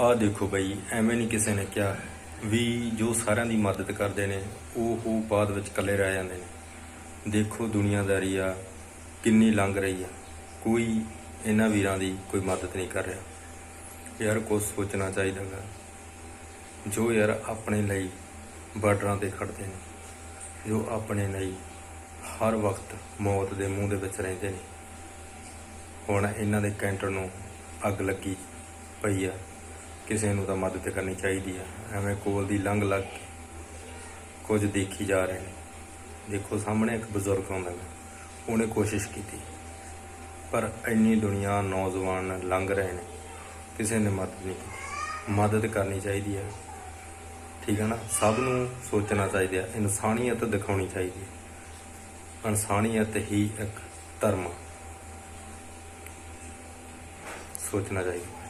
ਆਹ ਦੇਖੋ ਬਈ, ਐਵੇਂ ਨਹੀਂ ਕਿਸੇ ਨੇ ਕਿਹਾ ਵੀ ਜੋ ਸਾਰਿਆਂ ਦੀ ਮਦਦ ਕਰਦੇ ਨੇ, ਉਹ ਉਹ ਬਾਅਦ ਵਿੱਚ ਇਕੱਲੇ ਰਹਿ ਜਾਂਦੇ ਨੇ। ਦੇਖੋ ਦੁਨੀਆਦਾਰੀ ਆ, ਕਿੰਨੀ ਲੰਘ ਰਹੀ ਆ। ਕੋਈ ਇਹਨਾਂ ਵੀਰਾਂ ਦੀ ਕੋਈ ਮਦਦ ਨਹੀਂ ਕਰ ਰਿਹਾ। ਯਾਰ ਕੁਛ ਸੋਚਣਾ ਚਾਹੀਦਾ ਗਾ ਜੋ ਯਾਰ ਆਪਣੇ ਲਈ ਬਾਰਡਰਾਂ ਤੇ ਖੜਦੇ ਨੇ, ਜੋ ਆਪਣੇ ਲਈ ਹਰ ਵਕਤ ਮੌਤ ਦੇ ਮੂੰਹ ਦੇ ਵਿੱਚ ਰਹਿੰਦੇ ਨੇ। ਹੁਣ ਇਹਨਾਂ ਦੇ ਕੈਂਟਰ ਨੂੰ ਅੱਗ ਲੱਗੀ ਪਈ ਆ। ਕਿਸੇ ਨੂੰ ਤਾਂ ਮਦਦ ਕਰਨੀ ਚਾਹੀਦੀ ਆ। ਐਵੇਂ ਕੋਲ ਦੀ ਲੰਘ ਲੱਗ ਕੇ ਕੁਝ ਦੇਖੀ ਜਾ ਰਹੇ ਨੇ। ਦੇਖੋ, ਸਾਹਮਣੇ ਇੱਕ ਬਜ਼ੁਰਗ ਆਉਂਦਾ ਗਾ ਉਹਨੇ ਕੋਸ਼ਿਸ਼ ਕੀਤੀ, ਪਰ ਇੰਨੀ ਦੁਨੀਆ ਨੌਜਵਾਨ ਲੰਘ ਰਹੇ ਨੇ, ਕਿਸੇ ਨੇ ਮਦਦ ਨਹੀਂ ਕੀਤੀ। ਮਦਦ ਕਰਨੀ ਚਾਹੀਦੀ ਹੈ ਠੀਕ ਹੈ ਨਾ? ਸਭ ਨੂੰ ਸੋਚਣਾ ਚਾਹੀਦਾ ਹੈ ਇਨਸਾਨੀਅਤ ਦਿਖਾਉਣੀ ਚਾਹੀਦੀ ਹੈ ਇਨਸਾਨੀਅਤ ਹੀ ਇੱਕ ਧਰਮ ਸੋਚਣਾ ਚਾਹੀਦਾ।